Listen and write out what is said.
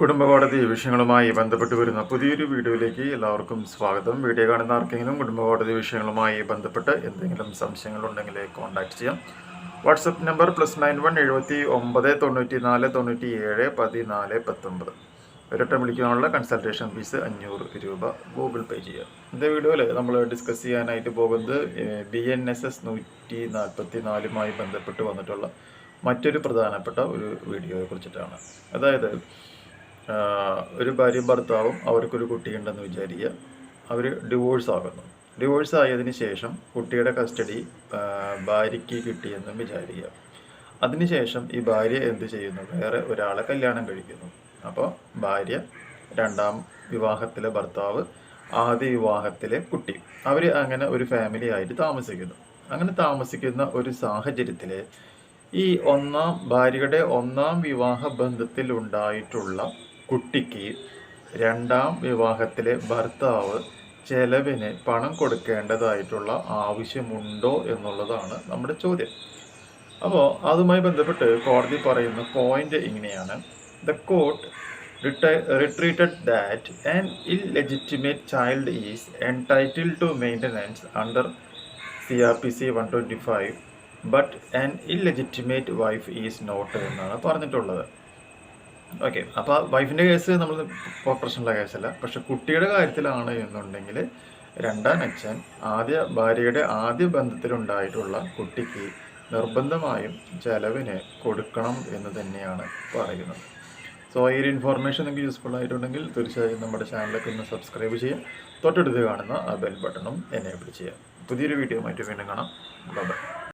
കുടുംബ കോടതി വിഷയങ്ങളുമായി ബന്ധപ്പെട്ട് വരുന്ന പുതിയൊരു വീഡിയോയിലേക്ക് എല്ലാവർക്കും സ്വാഗതം. വീഡിയോ കാണുന്ന ആർക്കെങ്കിലും കുടുംബ കോടതി വിഷയങ്ങളുമായി ബന്ധപ്പെട്ട് എന്തെങ്കിലും സംശയങ്ങളുണ്ടെങ്കിൽ കോൺടാക്ട് ചെയ്യാം. WhatsApp number plus nine one എഴുപത്തി ഒമ്പത് തൊണ്ണൂറ്റി നാല് തൊണ്ണൂറ്റി ഏഴ് പതിനാല് പത്തൊമ്പത്. ഒരൊറ്റ വിളിക്കാനുള്ള കൺസൾട്ടേഷൻ ഫീസ് അഞ്ഞൂറ് രൂപ ഗൂഗിൾ പേ ചെയ്യാം. ഇന്നത്തെ വീഡിയോയിൽ നമ്മൾ ഡിസ്കസ് ചെയ്യാനായിട്ട് പോകുന്നത് ബി എൻ എസ് എസ് നൂറ്റി നാൽപ്പത്തി നാലുമായി ബന്ധപ്പെട്ട് വന്നിട്ടുള്ള മറ്റൊരു പ്രധാനപ്പെട്ട ഒരു വീഡിയോയെ കുറിച്ചിട്ടാണ്. അതായത് ഒരു ഭാര്യയും ഭർത്താവും അവർക്കൊരു കുട്ടിയുണ്ടെന്ന് വിചാരിക്കുക. അവർ ഡിവോഴ്സ് ആകുന്നു ഡിവോഴ്സ് ആയതിന് ശേഷം കുട്ടിയുടെ കസ്റ്റഡി ഭാര്യയ്ക്ക് കിട്ടിയെന്നും വിചാരിക്കുക. അതിനുശേഷം ഈ ഭാര്യ എന്ത് ചെയ്യുന്നു? വേറെ ഒരാളെ കല്യാണം കഴിക്കുന്നു. അപ്പോൾ ഭാര്യ രണ്ടാം വിവാഹത്തിലെ ഭർത്താവ് ആദ്യ വിവാഹത്തിലെ കുട്ടി. അവർ അങ്ങനെ ഒരു ഫാമിലി ആയിട്ട് താമസിക്കുന്നു. അങ്ങനെ താമസിക്കുന്ന ഒരു സാഹചര്യത്തിൽ ഈ ഒന്നാം ഭാര്യയുടെ ഒന്നാം വിവാഹ ബന്ധത്തിൽ ഉണ്ടായിട്ടുള്ള കുട്ടിക്ക് രണ്ടാം വിവാഹത്തിലെ ഭർത്താവ് ചെലവിന് പണം കൊടുക്കേണ്ടതായിട്ടുള്ള ആവശ്യമുണ്ടോ എന്നുള്ളതാണ് നമ്മുടെ ചോദ്യം. അപ്പോൾ അതുമായി ബന്ധപ്പെട്ട് കോടതി പറയുന്ന പോയിന്റ് ഇങ്ങനെയാണ്. The court reiterated that an illegitimate child is entitle to maintenance under C R P C one twenty five but an illegitimate wife is not എന്നാണ് പറഞ്ഞിട്ടുള്ളത്. ഓക്കെ അപ്പോൾ വൈഫിന്റെ കേസ് നമ്മൾ പ്രശ്നമുള്ള കേസല്ല പക്ഷെ കുട്ടിയുടെ കാര്യത്തിലാണ് എന്നുണ്ടെങ്കിൽ രണ്ടാം അച്ഛൻ ആദ്യ ഭാര്യയുടെ ആദ്യ ബന്ധത്തിലുണ്ടായിട്ടുള്ള കുട്ടിക്ക് നിർബന്ധമായും ചെലവിന് കൊടുക്കണം എന്ന് തന്നെയാണ് പറയുന്നത്. സോ ഈ ഒരു ഇൻഫോർമേഷൻ നിങ്ങൾക്ക് യൂസ്ഫുൾ ആയിട്ടുണ്ടെങ്കിൽ തീർച്ചയായും നമ്മുടെ ചാനലൊക്കെ ഒന്ന് സബ്സ്ക്രൈബ് ചെയ്യുക. തൊട്ടടുത്ത് കാണുന്ന ആ ബെൽ ബട്ടണും എനേബിൾ ചെയ്യുക. പുതിയൊരു വീഡിയോ ആയിട്ട് വീണ്ടും കാണാം. ബൈ